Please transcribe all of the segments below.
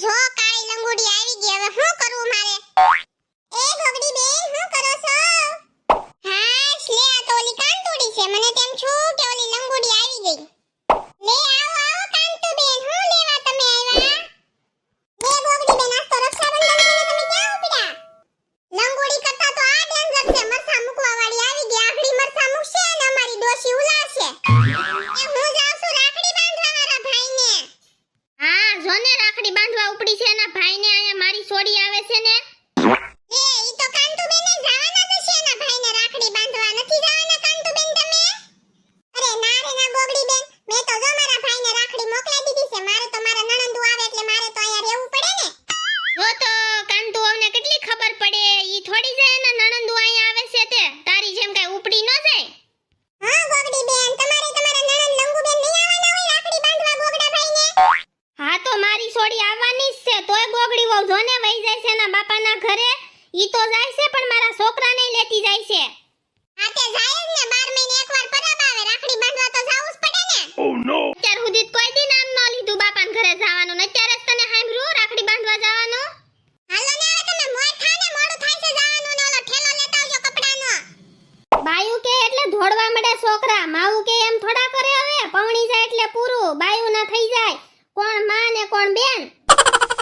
જો તો જાવું જ પડે ને. અત્યાર સુધી કોઈ દી નામ ન લીધું બાપાના ઘરે જવાનું ને અત્યારે જ તને સાંભળ્યું રાખડી બાંધવા જવાનું. હાલો ને હવે તમે મોય થા ને મોડું થાય છે જવાનું ને ઓલો ઠેલો લેતા આવજો કપડાનો. બાયું કે એટલે ધોડવા મળે છોકરા માવું કે એમ થોડા કરે હવે પવણી જાય એટલે પૂરું બાયું ના થઈ જાય. કોણમાં ને કોણ બેન?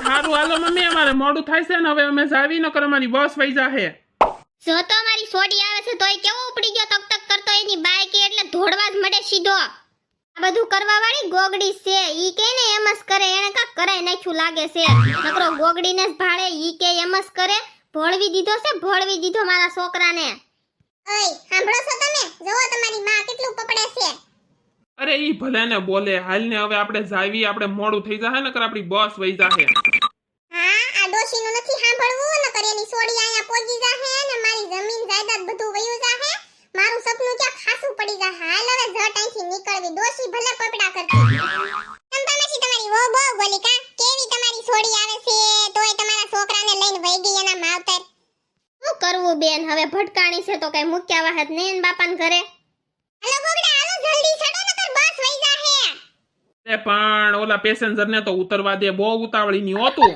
સારું હાલો મમ્મી અમારે મોડું થાય છે ને હવે અમે જાવી નકર અમારી બસ વઈ જાહે. જો તો સોડી આવે છે તોય કેવો ઉપડી ગયો તક તક કરતો એની બાઈક એટલે ધોડવા જ મળે સીધો. આ બધું કરવા વાળી ગોગડી છે ઈ કે ને એમ જ કરે એને કાક કરાય નાખ્યું લાગે છે. નકરો ગોગડીને જ ભાળે ઈ કે એમ જ કરે. ભોળવી દીધો છે ભોળવી દીધો મારા છોકરાને. ઓય સાંભળો છો તમે? જોવો તમારી માં કેટલું પકડે છે. અરે ઈ ભલે ને બોલે હાલ ને હવે આપણે જાવી આપણે મોડું થઈ જાહે નકર આપણી બસ વઈ જાહે હા આ ડોશીનું નથી સાંભળવું નકર એની સોડી અહીંયા પોગી જાહે ને મારી જમીન જાયદાદ બધું વયું જાહે મારું સપનું ક્યાં ખાસું પડી જાહે હાલ હવે ઝટ અહીંથી નીકળવી. દોશી ભલે પપડા કરતી ચંપામાસી તમારી વો બહુ બોલી કા? કેવી તમારી સોડી આવે છે? તોય તમારા છોકરાને લઈને ગઈ એના માવતર. શું કરવું બેન? હવે ભટકાણી છે તો કઈ મૂક્યા વાહત નહીં બાપાને ઘરે. હાલો ગોગડા હાલો જલ્દી ચડો નકર બસ વઈ જાહે. પણ ઓલા પેસેન્જર ને તો ઉતરવા દે. બહુ ઉતાવળી ની હોતું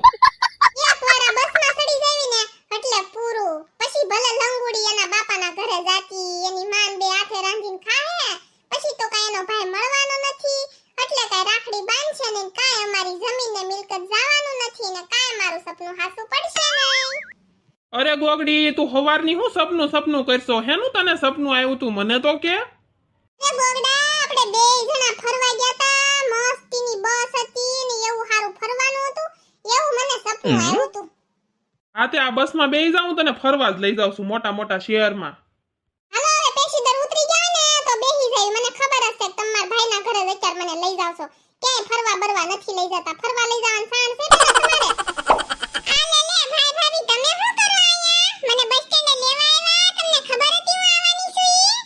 એક વાર આ બસમાં ચડી જાવી ને એટલે પૂરું પછી ભલે લંગુડી એના બાપાના ઘરે જાતી એની માન બે હાથે રાંધીને ખાહે પછી તો કાંઈ એનો ભાઈ મળવાનો નથી. એટલે કાંઈ રાખડી બાંધશે ને કાંઈ અમારી જમીન ને મિલકત જવાનું નથી ને કાંઈ મારું સપનું હાસું પડશે નહીં. અરે ગોગડી તું હવારની હું સપનું સપનું કરશો? હેનું તને સપનું આવ્યું તું? મને તો કે. એ ગોગડા આપણે બે જણા ફરવા ગયા તા. મસ્તીની બસ હતી ને એવું હારું ફરવાનું હતું. એવું મને સપનું આવ્યું હતું હા તે આ બસમાં બેસી જાઉં તને ફરવા જ લઈ જાઉં છું મોટા મોટા શહેરમાં હાલો હવે પેશીદર ઉતરી જાવ ને તો બેહી જાય મને ખબર હશે કે તમારા ભાઈના ઘરે જ અત્યારે મને લઈ જાવશો ક્યાંય ફરવા બરવા નથી લઈ જતા. ફરવા લઈ જવાનું સાણ છે પેલા તમારે. આ લે લે ભાઈ ભાભી તમે શું કરો અહીંયા? મને બસ સ્ટેન્ડે લેવા આવ્યા? તમને ખબર હતી હું આવવાની છું ઈ?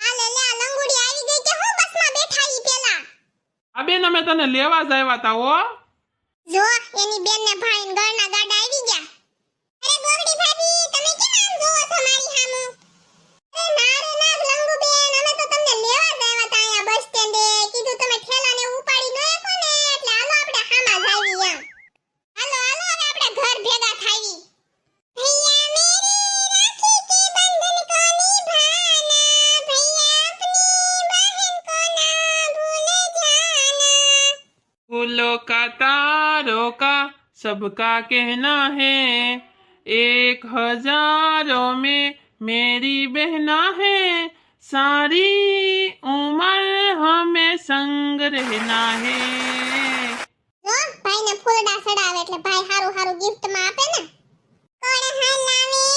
આ લે લે આ લંગુડી આવી ગઈ કે હું બસમાં બેઠા ઈ પેલા? આ બેન અમે તને લેવા જ આવ્યા તા હો. જો એની બેન ને ભાઈ ઘરના सबका कहना है एक हजारों में मेरी बहना है सारी उम्र हमें संग रहना है જો ભાઈને ફૂલડા સડાવે એટલે ભાઈ હારું હારું ગિફ્ટ માં આપે ને કોણ હલાવે લીંબડી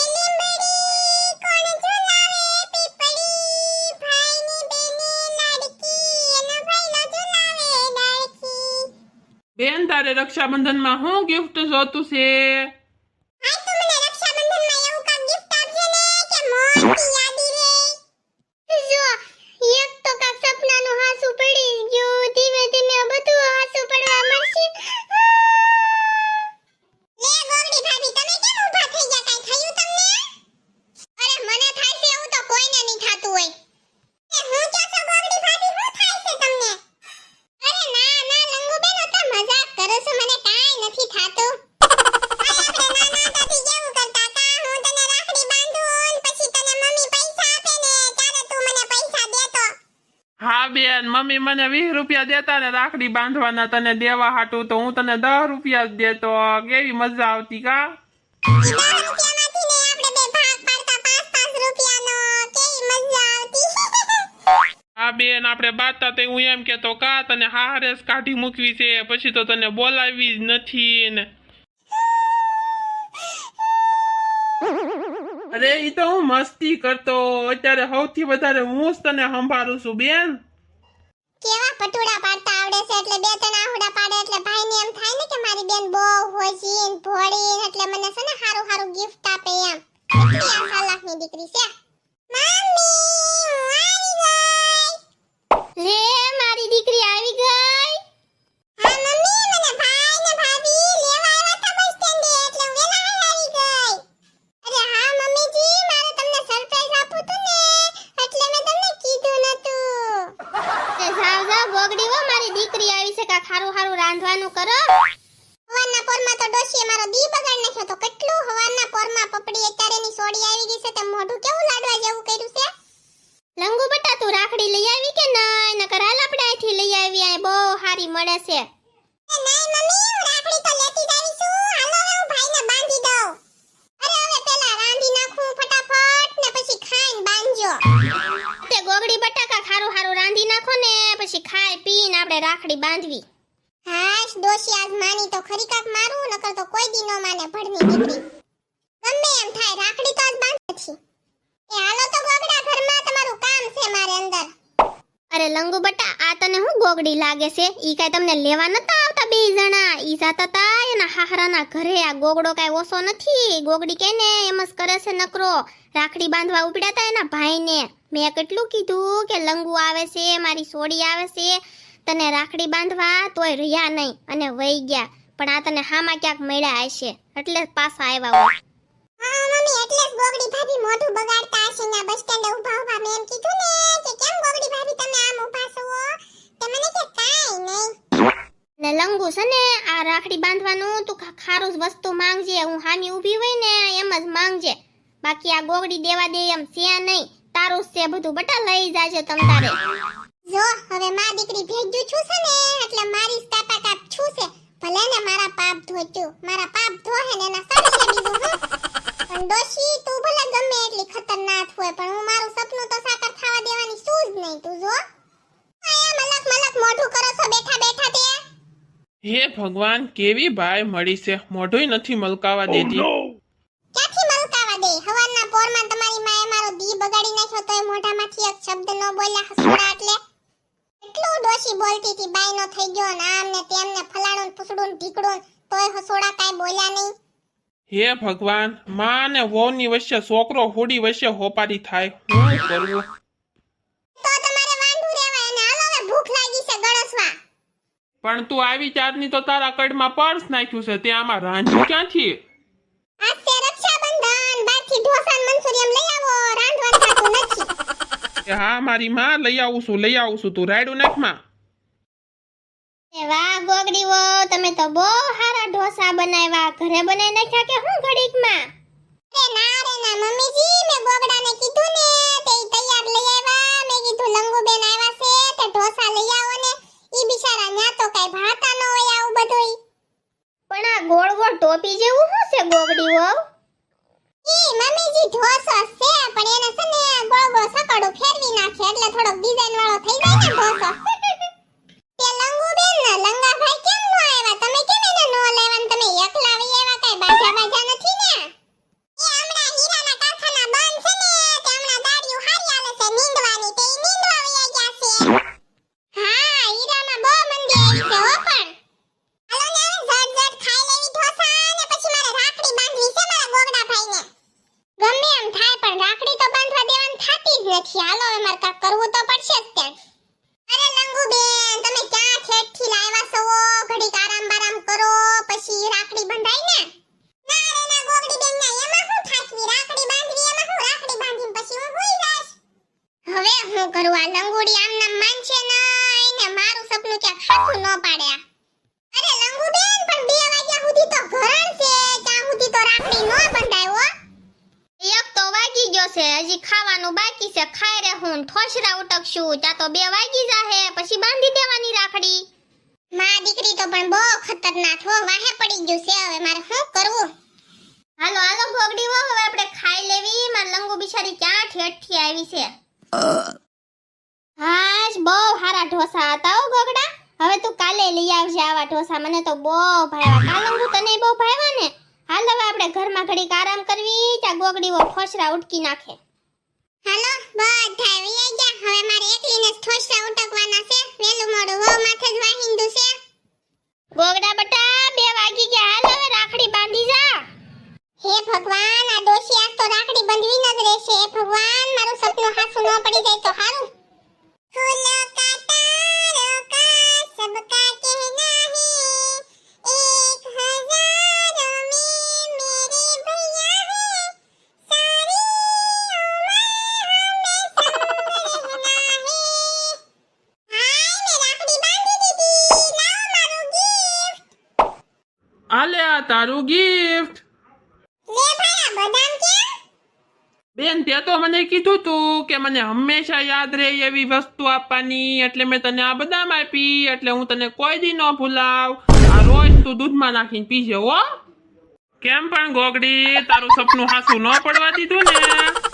બેન તારે રક્ષાબંધનમાં શું ગિફ્ટ જોતું છે આજ તો મને રક્ષાબંધનમાં એવું કાંઈક gift આપજે ને કે મોટી યાદી રહે જો એક તો કાંઈક સપનાનું હાસું પડી ગયું ધીમે ધીમે બધું હાસું પડવા મળશે લે ગોગડી ભાભી તમે કેમ ઊભા થઈ ગયા કાંઈ થયું તમને અરે મને થાય છે એવું તો કોઈને નહીં થાતું હોય એ હું કહો છો ગોગડી ભાભી શું થાય છે તમને અરે ના ના લંગુ બેન હું તો મજાક કરું છું મને કાંઈ નથી થાતું બેન મમ્મી મને વીસ રૂપિયા દેતા ને રાખડી બાંધવાના તને દેવા હાટું તો હું તને દસ રૂપિયા જ દેતો. કેવી મજા આવતી કા? હા બેન, આપણે બાતા તે હું એમ કેતો, કા તને હારેસ કાઢી મૂકવી છે? પછી તો તને બોલાવી જ નથી ને. અરે, ઈ તો હું મસ્તી કરતો. અત્યારે સૌથી વધારે હું જ તને સંભાળું છું, બેન. કેવા પટુડા પાડતા આવડે છે? એટલે બે ત્રણ આહુડા પાડે એટલે ભાઈને એમ થાય ને કે મારી બેન બહુ હોજી ભોળી એટલે મને છે ને હારું હારું ગિફ્ટ આપે એમ. આ સાલાખની દીકરી છે. મમ્મી હું આવી ગઈ. લે મારી દીકરી આવી ગઈ. તે મોઢું કેવું લાડવા જેવું કર્યું છે? લંગુ બટા તું રાખડી લઈ આવી કે ના નકર હાલ આપણે અહીંથી લઈ આવી આ બહુ સારી મળે છે. તો લેતી જ આવી છું. હાલો હું ભાઈને બાંધી દઉં. અરે હવે પેલા રાંધી નાખું ફટાફટ ને પછી ખાઈને બાંધજો. તે ગોગડી બટાકા ખારું ખારું રાંધી નાખો ને પછી ખાઈ પીને આપણે રાખડી બાંધવી. હાશ દોશી આજ માની તો ખરી કાક મારું નકર તો કોઈ દી નો માને ભડની દીકરી. ગમે એમ થાય રાખડી તો આજ બાંધ. નથી એ હાલો તો ગોગડા ઘરમાં તમારું કામ છે મારે અંદર. અરે લંગુ બટા આ તને હું ગોગડી લાગે છે? ઈ કાઈ તમને લેવા નતા આવતા બે જણા? ઈ જાતા તા એના હાહરાના ઘરે. આ ગોગડો કાઈ ઓછો નથી. ગોગડી કેને એમ કરે છે નકરો. રાખડી બાંધવા ઉપડ્યા તા એના ભાઈને. મેં કેટલું કીધું કે લંગુ આવે છે, મારી સોડી આવે છે. તને રાખડી બાંધવા તોય રહ્યા નહીં અને વહી ગયા. પણ આ તને હામાં ક્યાંક મળ્યા હશે. એટલે પાછા આવ્યા હોય હા મમ્મી એટલે જ ગોગડી ભાભી મોઢું બગાડતા હશે ને બસ સ્ટેન્ડે ઊભા ઊભા મેં એમ કીધું ને કે કેમ ગોગડી ભાભી તમે આમ ઊભા છો તે મને કે કાઈ નહીં. ને લંગુ છે ને આ રાખડી બાંધવાનું તું ખારું વસ્તુ માંગજે હું હામી ઊભી હોય ને એમ જ માંગજે. બાકી આ ગોગડી દેવા દે એમ છે નહીં. તારું જ છે બધું બટા લઈ જાજે તમ તારે. જો હવે માં દીકરી ભેજ્યું છું છે ને એટલે મારી સ્ટાપા કાપ છું છે. ભલે ને મારા પાપ ધોચ્યું. મારા પાપ ધોહે ને એના સાથે બીજું હું પણ ડોશી તું ભલે ગમે એટલી ખતરનાક હોય પણ હું મારું સપનું તો સાકર થવા દેવાની શું જ નહીં તું જો. આયા મલક મલક મોઢું કરો છો બેઠા બેઠા તે હે ભગવાન કેવી ભાઈ મળી છે? મોઢુંય નથી મલકાવા દેતી. ક્યાંથી મલકાવા દે? હવારના પોરમાં તમારી માએ મારો દી બગાડી નાખ્યો તોય મોઢામાંથી એક શબ્દ ન બોલ્યા હસોડા એટલે. એટલું દોશી બોલતી હતી બાઈનો થઈ ગયો ને આમ ને તેમ ને ફલાણું ને ફૂસડું ને ઢીકડું ને તોય હસોડા કાંઈ બોલ્યા નહીં. હે ભગવાનમાં ને વહુની વચ્ચે છોકરો હોડી વચ્ચે હોપારી થાય હું કરવું? અને પણ તું આવી ચારની તો તારા કડમાં પર્સ નાખ્યું છે તે આમાં રાંધ્યું ક્યાંથી? હા મારી માં લઈ આવું છું લઈ આવું છું તું રાયડું નાખમાં. વાહ ગોગડી વો તમે તો બહુ સારા બનાવ્યા ઘરે બનાવી નાખ્યા કે હું ઘડીકમાં? અરે ના રે ના મમ્મીજી મેં ગોગડાને કીધું ને તે તૈયાર લઈ આવ્યા. મે કીધું લંગુબેન આવ્યા છે તે ઢોસા લઈ આવો ને. ઈ બિચારા ન્યા તો કાઈ ભાતા ન હોય આવું બધુંય. પણ આ ગોળ ગોળ ટોપી જેવું શું છે ગોગડી વો ઈ મમ્મીજી ઢોસો છે પણ એને છે ને ગોળ ગોળ સકડું ફેરવી નાખે એટલે થોડોક ડિઝાઇન વાળો થઈ જાય ને ઢોસો. હજી ખાવાનું બાકી બાકી છે ખાઈ રહેવું ને ઠોસરા ઉટકશું. ત્યાં તો બે વાગી જાહે પછી બાંધી દેવાની રાખડી. માં દીકરી તો પણ બહુ ખતરનાક હો વાહે પડી ગયું છે હવે મારે શું કરવું? હાલો હાલો ગોગડી હો હવે આપણે ખાઈ લેવી. માર લંગુ બિચારી ક્યાં ઠેઠથી આવી છે? હાશ બહુ હારા ઢોસા હતા હો ગોગડા હવે તું કાલે લઈ આવજે આવા ઢોસા. મને તો બહુ ભાવ્યા. કાલ લંગુ તને બહુ ભાવ્યા ને? હાલ હવે આપણે ઘરમાં ઘડીક આરામ કરવી. ત્યાં ગોગડીઓ ફોસરા ઉટકી નાખે. હાલો બધા આવી ગયા. હવે મારે એકલીને જ ઠોસરા ઉટકવાના છે. વેલું મોડું વહુ માથે જ વાહિંદુ છે. ગોગડા બટા બે વાગી ગયા. હાલ હવે રાખડી બાંધી જા. હે ભગવાન આ દોશી આજ તો રાખડી બંધવી ન જ રહેશે. હે ભગવાન મારું સપનું હાસું ન પડી જાય તો હારું. ફૂલો આલે આ તારું ગિફ્ટ લે ભાઈ આ બદામ ક્યાં બેન તે તો મને કીધું તું કે મને હંમેશા યાદ રહે એવી વસ્તુ આપવાની એટલે મેં તને આ બદામ આપી એટલે હું તને કોઈ દી ન ભૂલાવ. આ રોજ તું દૂધમાં નાખીને પીજે હો. કેમ પણ ગોગડી તારું સપનું હાસું ન પડવા દીધું ને.